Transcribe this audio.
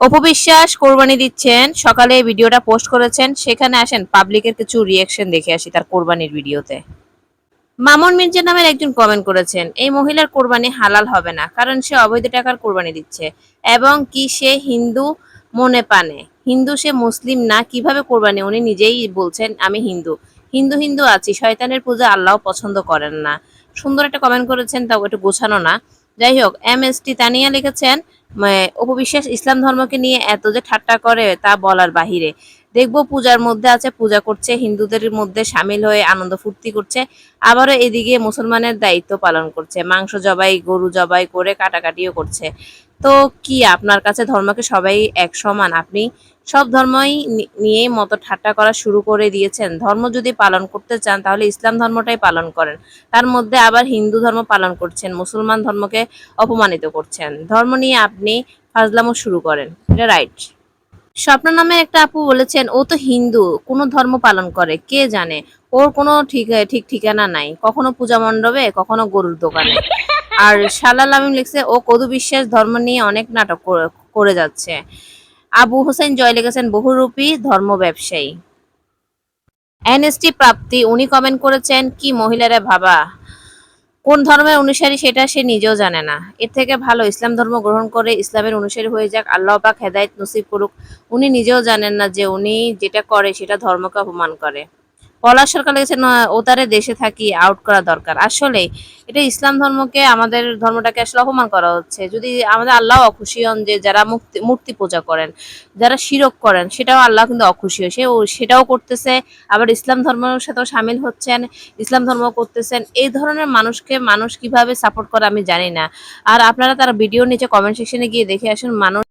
অপবিশ্বাস কোরবানি দিচ্ছেন। সকালে ভিডিওটা পোস্ট করেছেন। সেখানে আসেন, পাবলিকের কিছু রিয়েকশন দেখে আসি তার কোরবানির ভিডিওতে। মামুন মির্জা নামের একজন কমেন্ট করেছেন, এই মহিলার কোরবানি হালাল হবে না, কারণ সে অবৈধ টাকার কোরবানি দিচ্ছে এবং কি সে হিন্দু মনে পানে? হিন্দু সে মুসলিম না, কীভাবে কোরবানি? উনি নিজেই বলছেন, আমি হিন্দু। হিন্দু হিন্দু আছি, শয়তানের পূজা আল্লাহ পছন্দ করেন না। সুন্দর একটা কমেন্ট করেছেন, তাও একটু গোছানো না। যাই হোক এম এস টি তানিয়া লিখেছেন অপবিশ্বাস ইসলাম ধর্মকে নিয়ে এত যে ঠাট্টা করে তা বলার বাহিরে। দেখব পূজার মধ্যে আছে, পূজা করছে, হিন্দুদের মধ্যে সামিল হয়ে আনন্দ ফুর্তি করছে, আবারও এদিকে মুসলমানের দায়িত্ব পালন করছে, মাংস জবাই, গরু জবাই করে কাটাকাটিও করছে। তো কি আপনার কাছে ধর্মকে সবাই এক সমান? আপনি সব ধর্মই নিয়ে মতো ঠাট্টা করা শুরু করে দিয়েছেন। ধর্ম যদি পালন করতে চান, তাহলে ইসলাম ধর্মটাই পালন করেন। তার মধ্যে আবার হিন্দু ধর্ম পালন করছেন, মুসলমান ধর্মকে অপমানিত করছেন। ধর্ম নিয়ে আপনি ফাজলামো শুরু করেন। এটা রাইট স্বপ্ন নামে একটা আপু বলেছেন, ও তো হিন্দু, কোনো ধর্ম পালন করে, কে জানে? ওর কোনো ঠিক ঠিক ঠিকানা নাই। কখনো পূজা মণ্ডপে, কখনো গরুর দোকানে। আর শালাল আমিম লিখছে, ও কদু বিশ্বাস, ধর্ম নিয়ে অনেক নাটক করে- যাচ্ছে। আবু হোসেন জয় লিখেছেন, বহুরূপী ধর্ম ব্যবসায়ী। এনএসটি প্রাপ্তি, উনি কমেন্ট করেছেন, কি মহিলারা ভাবা কোন ধর্মের অনুসারী সেটা সে নিজেও জানে না। এর থেকে ভালো, ইসলাম ধর্ম গ্রহণ করে ইসলামের অনুসারী হয়ে যাক, আল্লাহ পাক হেদায়ত নসিব করুক। উনি নিজেও জানেন না যে উনি যেটা করে সেটা ধর্মকে অপমান করে। পলাশ সরকার লিখেছেন "আহ, ও তারে দেশে থাকি আউট করা দরকার। আসলে এটা ইসলাম ধর্মকে আমাদের ধর্মটাকে আসলে অপমান করা হচ্ছে। যদি আমাদের আল্লাহ অখুশি হন যে যারা মুক্তি মূর্তি পূজা করেন যারা শিরক করেন সেটাও আল্লাহ কিন্তু অখুশি হয়। সে সেটাও করতেছে আবার ইসলাম ধর্মের সাথেও সামিল হচ্ছেন ইসলাম ধর্ম করতেছেন। এই ধরনের মানুষকে মানুষ কীভাবে সাপোর্ট করে আমি জানি না। আর আপনারা তার ভিডিও নিচে কমেন্ট সেকশনে গিয়ে দেখে আসুন মানুষ